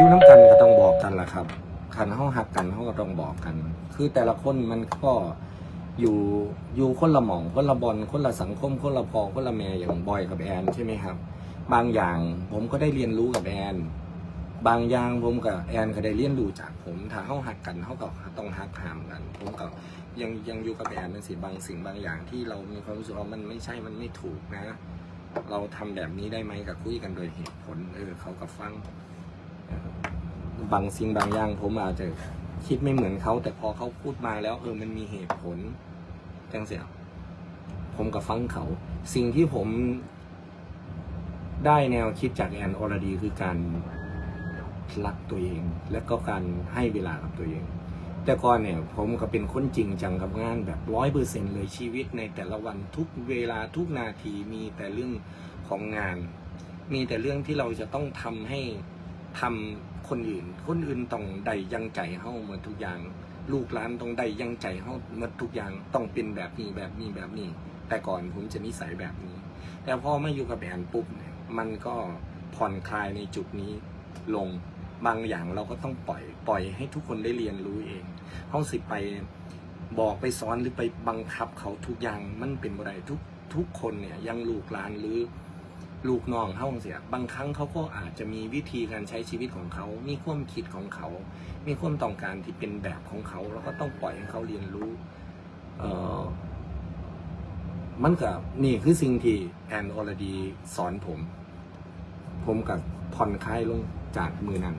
อยู่น้ำกันก็ต้องบอกกันล่ะครับคันเฮาหักกันเฮาก็ต้องบอกกัน คือแต่ละคนมันก็อยู่อยู่คนละหม่องคนละบอลคนละสังคมคนละพอคนละแม่อย่างบอยกับแอนใช่ไหมครับ บางอย่างผมก็ได้เรียนรู้กับแอน บางอย่างผมกับแอนก็ได้เรียนรู้จากผมถ้าเฮาหักกันเฮาก็ต้องหักหามกัน ผมก็ยังยังอยู่กับแอนนั่นสิบางสิ่งบางอย่างที่เรามีความรู้สึกว่ามันไม่ใช่มันไม่ถูกนะ เราทำแบบนี้ได้ไหมกับคุยกันโดยเหตุผลเออเขาก็ฟัง บางสิ่งบางอย่างผมอาจจะคิดไม่เหมือนเขา แต่พอเขาพูดมาแล้ว เออมันมีเหตุผลจังเสียผมก็ฟังเขา สิ่งที่ผมได้แนวคิดจากแอนอรดีคือการรักตัวเอง และก็การให้เวลากับตัวเอง แต่ก่อนเนี่ยผมก็เป็นคนจริงจังกับงานแบบร้อยเปอร์เซ็นเลยชีวิตในแต่ละวันทุกเวลาทุกนาทีมีแต่เรื่องของงาน มีแต่เรื่องที่เราจะต้องทำให้ ทำคนอื่น คนอื่นต้องได้ยังใจเฮาหมดทุกอย่าง ลูกหลานต้องได้ยังใจเฮาหมดทุกอย่างต้องเป็นแบบนี้แบบนี้แบบนี้ แต่ก่อนผมจะนิสัยแบบนี้ แต่พอมาอยู่กับแอนปุ๊บเนี่ยมันก็ผ่อนคลายในจุดนี้ลงบางอย่างเราก็ต้องปล่อยปล่อยให้ทุกคนได้เรียนรู้เองห้องสิไปบอกไปสอนหรือไปบังคับเขาทุกอย่างมันเป็นบ่ได้ทุกทุกคนเนี่ยยังลูกหลานหรือ ลูกน้องเขาเสียบางครั้งเขาก็อาจจะมีวิธีการใช้ชีวิตของเขา มีความคิดของเขา มีความต้องการที่เป็นแบบของเขา แล้วก็ต้องปล่อยให้เขาเรียนรู้เออมันกับนี่คือสิ่งที่แอนออรดีสอนผม ผมกับผ่อนคลายลงจากมือนั้น